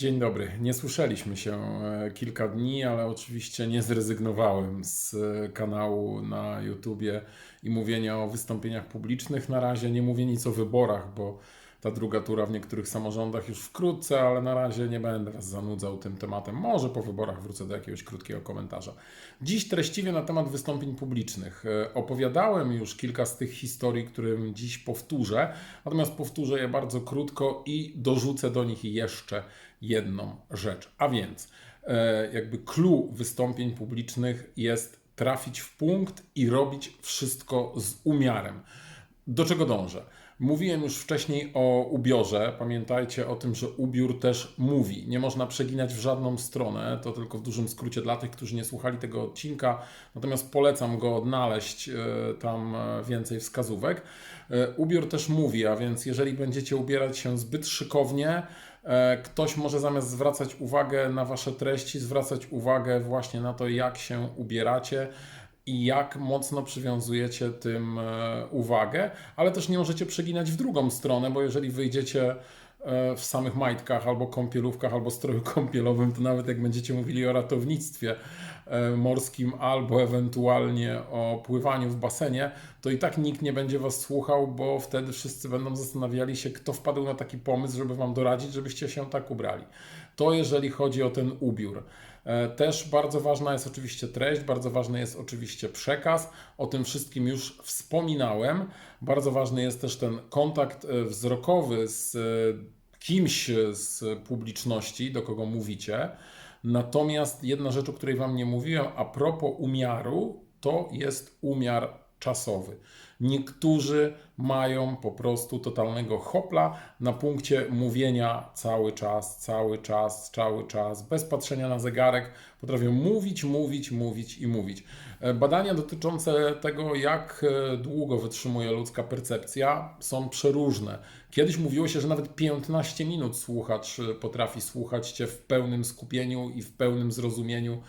Dzień dobry. Nie słyszeliśmy się e, kilka dni, ale oczywiście nie zrezygnowałem z e, kanału na YouTubie i mówienia o wystąpieniach publicznych. Na razie nie mówię nic o wyborach, bo ta druga tura w niektórych samorządach już wkrótce, ale na razie nie będę Was zanudzał tym tematem. Może po wyborach wrócę do jakiegoś krótkiego komentarza. Dziś treściwie na temat wystąpień publicznych. E, Opowiadałem już kilka z tych historii, którym dziś powtórzę, natomiast powtórzę je bardzo krótko i dorzucę do nich jeszcze jedną rzecz. A więc, e, jakby clue wystąpień publicznych jest trafić w punkt i robić wszystko z umiarem. Do czego dążę? Mówiłem już wcześniej o ubiorze. Pamiętajcie o tym, że ubiór też mówi. Nie można przeginać w żadną stronę. To tylko w dużym skrócie dla tych, którzy nie słuchali tego odcinka. Natomiast polecam go odnaleźć, e, tam e, więcej wskazówek. E, Ubiór też mówi, a więc jeżeli będziecie ubierać się zbyt szykownie, ktoś może zamiast zwracać uwagę na wasze treści, zwracać uwagę właśnie na to, jak się ubieracie i jak mocno przywiązujecie tym e, uwagę, ale też nie możecie przeginać w drugą stronę, bo jeżeli wyjdziecie e, w samych majtkach albo kąpielówkach, albo stroju kąpielowym, to nawet jak będziecie mówili o ratownictwie e, morskim albo ewentualnie o pływaniu w basenie, to i tak nikt nie będzie Was słuchał, bo wtedy wszyscy będą zastanawiali się, kto wpadł na taki pomysł, żeby Wam doradzić, żebyście się tak ubrali. To jeżeli chodzi o ten ubiór. E, Też bardzo ważna jest oczywiście treść, bardzo ważny jest oczywiście przekaz. O tym wszystkim już wspominałem. Bardzo ważny jest też ten kontakt e, wzrokowy z e, kimś z publiczności, do kogo mówicie. Natomiast jedna rzecz, o której Wam nie mówiłem, a propos umiaru, to jest umiar czasowy. Niektórzy mają po prostu totalnego hopla na punkcie mówienia cały czas, cały czas, cały czas, bez patrzenia na zegarek. Potrafią mówić, mówić, mówić i mówić. E, Badania dotyczące tego, jak e, długo wytrzymuje ludzka percepcja, są przeróżne. Kiedyś mówiło się, że nawet 15 minut słuchacz e, potrafi słuchać Cię w pełnym skupieniu i w pełnym zrozumieniu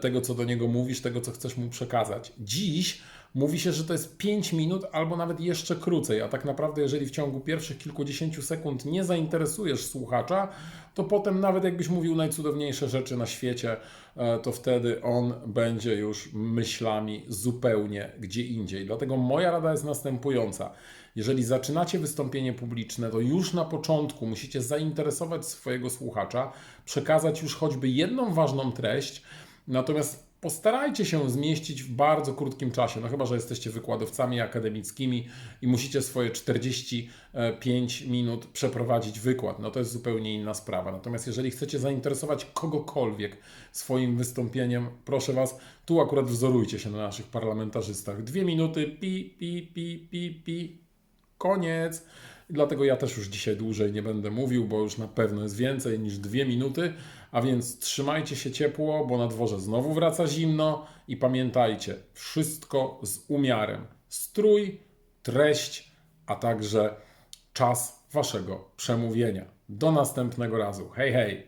tego, co do niego mówisz, tego, co chcesz mu przekazać. Dziś mówi się, że to jest 5 minut albo nawet jeszcze krócej, a tak naprawdę, jeżeli w ciągu pierwszych kilkudziesięciu sekund nie zainteresujesz słuchacza, to potem nawet jakbyś mówił najcudowniejsze rzeczy na świecie, e, to wtedy on będzie już myślami zupełnie gdzie indziej. Dlatego moja rada jest następująca. Jeżeli zaczynacie wystąpienie publiczne, to już na początku musicie zainteresować swojego słuchacza, przekazać już choćby jedną ważną treść, natomiast postarajcie się zmieścić w bardzo krótkim czasie. No chyba, że jesteście wykładowcami akademickimi i musicie swoje 45 minut przeprowadzić wykład. No to jest zupełnie inna sprawa. Natomiast jeżeli chcecie zainteresować kogokolwiek swoim wystąpieniem, proszę Was, tu akurat wzorujcie się na naszych parlamentarzystach. Dwie minuty, pi, pi, pi, pi, pi, koniec. Dlatego ja też już dzisiaj dłużej nie będę mówił, bo już na pewno jest więcej niż dwie minuty. A więc trzymajcie się ciepło, bo na dworze znowu wraca zimno i pamiętajcie, wszystko z umiarem. Strój, treść, a także czas waszego przemówienia. Do następnego razu. Hej, hej!